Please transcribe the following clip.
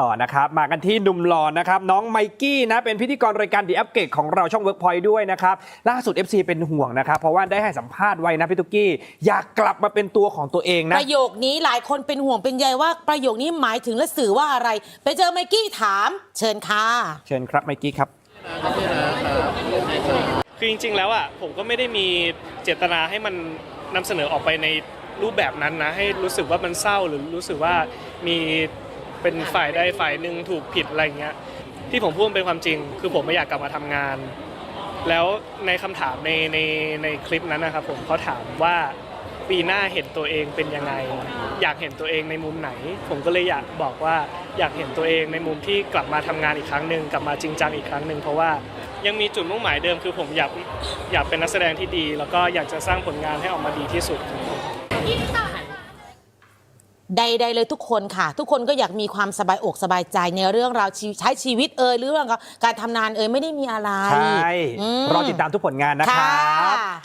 ต่อนะครับมากันที่หนุ่มหล่อนะครับน้องไมกี้นะเป็นพิธีกรรายการดีอัปเกรดของเราช่อง Workpoint ด้วยนะครับล่าสุด FC เป็นห่วงนะครับเพราะว่าได้ให้สัมภาษณ์ไว้นะพี่ตุ๊กกี้อยากกลับมาเป็นตัวของตัวเองนะประโยคนี้หลายคนเป็นห่วงเป็นใยว่าประโยคนี้หมายถึงและสื่อว่าอะไร ไปเจอไมกี้ถาม เชิญค่ะเชิญครับไมกี้ครับคือจริงๆ แล้วอะผมก็ไม่ได้มีเจตนาให้มันนำเสนอออกไปในรูปแบบนั้นนะให้รู้สึกว่ามันเศร้าหรือรู้สึกว่ามี เป็นฝ่ายใดฝ่ายหนึ่งถูกผิดอะไรเงี้ยที่ผมพูดมันเป็นความจริง คือผมไม่อยากกลับมาทำงาน แล้วในคำถามในในในคลิปนั้นนะครับผมเขาถามว่าปีหน้าเห็นตัวเองเป็นยังไง อยากเห็นตัวเองในมุมไหน ผมก็เลยอยากบอกว่าอยากเห็นตัวเองในมุมที่กลับมาทำงานอีกครั้งหนึ่งกลับมาจริงจังอีกครั้งหนึ่งเพราะว่ายังมีจุดมุ่งหมายเดิมคือผมอยากอยากเป็นนักแสดงที่ดี แล้วก็อยากจะสร้างผลงานให้ออกมาดีที่สุด ใด ๆ เลยทุกคนค่ะ ทุกคนก็อยากมีความสบายอกสบายใจในเรื่องราวชีวิตใช้ชีวิตเอ่ยหรือเรื่องการทำงานเอ่ยไม่ได้มีอะไรใช่ อืมรอติดตามทุกผลงานนะครับ ค่ะ